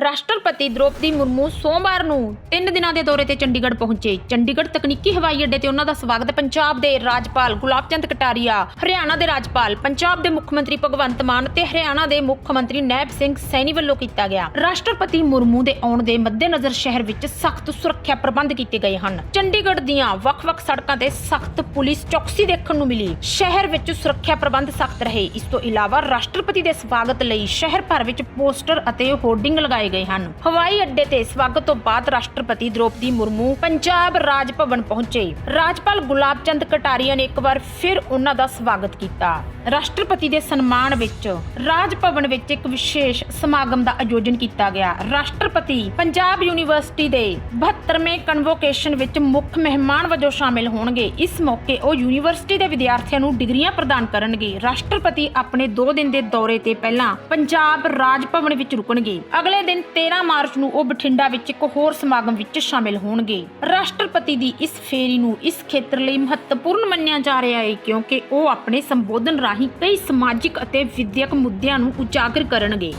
ਰਾਸ਼ਟਰਪਤੀ ਦ੍ਰੋਪਦੀ ਮੁਰਮੂ ਸੋਮਵਾਰ ਨੂੰ 3 ਦਿਨਾਂ ਦੇ ਦੌਰੇ ਤੇ ਚੰਡੀਗੜ੍ਹ ਪਹੁੰਚੇ। ਚੰਡੀਗੜ੍ਹ ਤਕਨੀਕੀ ਹਵਾਈ ਅੱਡੇ ਤੇ ਉਹਨਾਂ ਦਾ ਸਵਾਗਤ, ਪੰਜਾਬ ਦੇ ਰਾਜਪਾਲ ਗੁਲਾਬ ਚੰਦ ਕਟਾਰੀਆ, ਹਰਿਆਣਾ ਦੇ ਰਾਜਪਾਲ, ਪੰਜਾਬ ਦੇ ਮੁੱਖ ਮੰਤਰੀ ਭਗਵੰਤ ਮਾਨ ਤੇ ਹਰਿਆਣਾ ਦੇ ਮੁੱਖ ਮੰਤਰੀ ਨੈਬ ਸਿੰਘ ਸੈਣੀ ਵੱਲੋਂ ਕੀਤਾ ਗਿਆ। ਰਾਸ਼ਟਰਪਤੀ ਮੁਰਮੂ ਦੇ ਆਉਣ ਦੇ ਮੱਦੇਨਜ਼ਰ ਸ਼ਹਿਰ ਵਿੱਚ ਸਖਤ ਸੁਰੱਖਿਆ ਪ੍ਰਬੰਧ ਕੀਤੇ ਗਏ ਹਨ। ਚੰਡੀਗੜ੍ਹ ਦੀਆਂ ਵੱਖ-ਵੱਖ ਸੜਕਾਂ ਤੇ ਸਖਤ ਪੁਲਿਸ ਚੌਕਸੀ ਦੇਖਣ ਨੂੰ ਮਿਲੀ। ਸ਼ਹਿਰ ਵਿੱਚ ਸੁਰੱਖਿਆ ਪ੍ਰਬੰਧ ਸਖਤ ਰਹੇ। ਇਸ ਤੋਂ ਇਲਾਵਾ ਰਾਸ਼ਟਰਪਤੀ ਦੇ ਸਵਾਗਤ ਲਈ ਸ਼ਹਿਰ ਭਰ ਵਿੱਚ ਪੋਸਟਰ ਅਤੇ ਹੋਰਡਿੰਗ ਲਗਾਏ ਗਏ ਹਨ। ਹਵਾਈ ਅੱਡੇ ਤੇ ਸਵਾਗਤ ਤੋਂ ਬਾਅਦ ਰਾਸ਼ਟਰਪਤੀ ਦ੍ਰੋਪਦੀ ਮੁਰਮੂ ਪੰਜਾਬ ਰਾਜ ਭਵਨ ਪਹੁੰਚੇ। ਰਾਜਪਾਲ ਗੁਲਾਬ ਚੰਦ ਕਟਾਰੀਆ ਨੇ ਇੱਕ ਵਾਰ ਫਿਰ ਉਹਨਾਂ ਦਾ ਸਵਾਗਤ ਕੀਤਾ। ਰਾਸ਼ਟਰਪਤੀ ਦੇ ਸਨਮਾਨ ਵਿੱਚ ਰਾਜ ਭਵਨ ਵਿੱਚ ਇੱਕ ਵਿਸ਼ੇਸ਼ ਸਮਾਗਮ ਦਾ ਆਯੋਜਨ ਕੀਤਾ ਗਿਆ। ਰਾਸ਼ਟਰਪਤੀ ਪੰਜਾਬ ਯੂਨੀਵਰਸਿਟੀ ਦੇ 72ਵੇਂ ਕਨਵੋਕੇਸ਼ਨ ਵਿੱਚ ਮੁੱਖ ਮਹਿਮਾਨ ਵਜੋਂ ਸ਼ਾਮਿਲ ਹੋਣਗੇ। ਇਸ ਮੌਕੇ ਉਹ ਯੂਨੀਵਰਸਿਟੀ ਦੇ ਵਿਦਿਆਰਥੀਆਂ ਨੂੰ ਡਿਗਰੀਆਂ ਪ੍ਰਦਾਨ ਕਰਨਗੇ। ਰਾਸ਼ਟਰਪਤੀ ਆਪਣੇ 2 ਦਿਨ ਦੇ ਦੌਰੇ ਤੇ ਪਹਿਲਾਂ ਪੰਜਾਬ ਰਾਜ ਭਵਨ ਵਿੱਚ ਰੁਕਣਗੇ। ਅਗਲੇ ਦਿਨ 13 ਮਾਰਚ ਨੂੰ ਉਹ ਬਠਿੰਡਾ ਵਿੱਚ ਇੱਕ ਹੋਰ ਸਮਾਗਮ ਵਿੱਚ ਸ਼ਾਮਿਲ ਹੋਣਗੇ। ਰਾਸ਼ਟਰਪਤੀ ਦੀ ਇਸ ਫੇਰੀ ਨੂੰ ਇਸ ਖੇਤਰ ਲਈ ਮਹੱਤਵਪੂਰਨ ਮੰਨਿਆ ਜਾ ਰਿਹਾ ਹੈ ਕਿਉਂਕਿ ਉਹ ਆਪਣੇ ਸੰਬੋਧਨ ਰਾਹੀਂ ਕਈ ਸਮਾਜਿਕ ਅਤੇ ਵਿਦਿਅਕ ਮੁੱਦਿਆਂ ਨੂੰ ਉਜਾਗਰ ਕਰਨਗੇ।